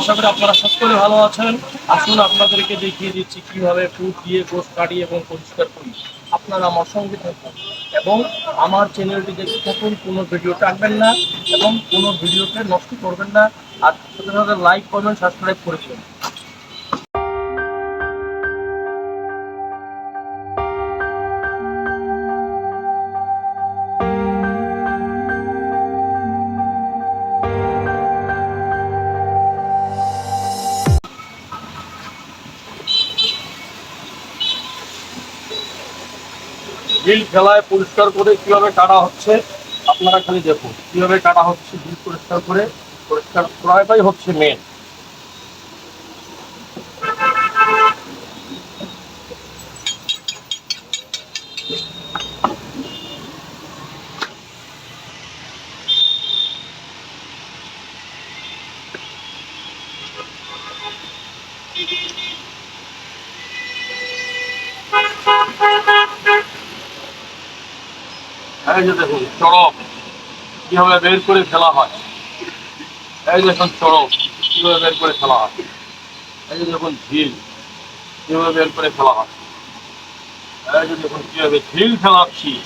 আশা করি আপনারা ভালো আছেন। আসুন আপনাদেরকে দেখিয়ে দিচ্ছি দিয়ে এবং পরিষ্কার করি আপনারা আমার সঙ্গে এবং আমার চ্যানেলটি কোনো না এবং কোনো নষ্ট করবেন না। আর সাথে সাথে লাইক করবেন সাবস্ক্রাইব করে দেবেন। বিল ফেলায় পরিষ্কার করে কীভাবে কাটা হচ্ছে, আপনারা খালি দেখুন। কীভাবে কাটা হচ্ছে বিল পরিষ্কার করে, পরিষ্কার করাটাই হচ্ছে মেন এই যে দেখুন, চড়ক। কীভাবে বের করে ফেলা হয়। এই দেখুন চড়ক, কীভাবে বের করে ফেলা হয়। এই যে দেখুন ঝিল, কীভাবে বের করে ফেলা হয়। এই যে দেখুন কীভাবে ঝিল ফেলাচ্ছি।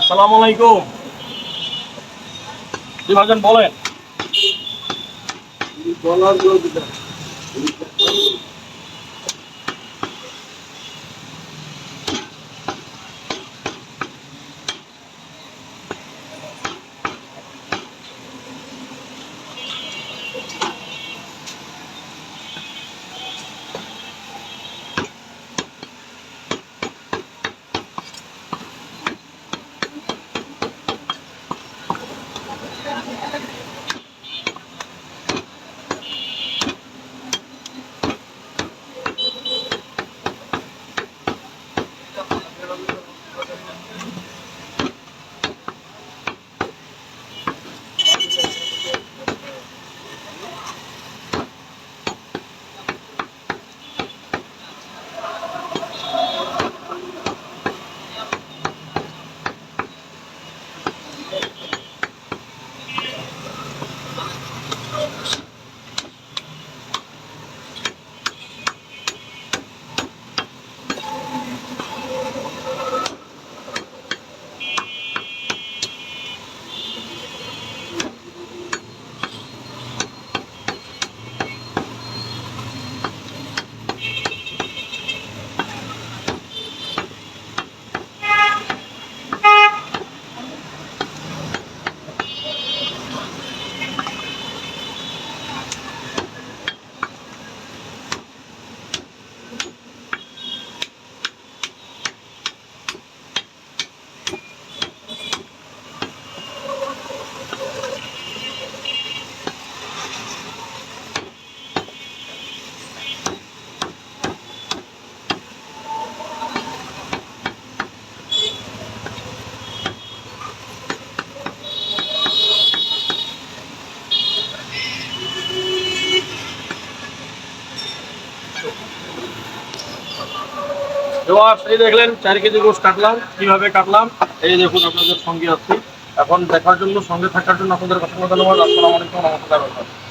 আসসালামু আলাইকুম জি ভাইজান বলেন ডলার এবার এই দেখলেন চার কেজি গোস কাটলাম, কীভাবে কাটলাম? এই দেখুন, আপনাদের সঙ্গে আছি। এখন দেখার জন্য, সঙ্গে থাকার জন্য আপনাদের কথা ধন্যবাদ আসসালামু আলাইকুম, রহমতুল্লাহ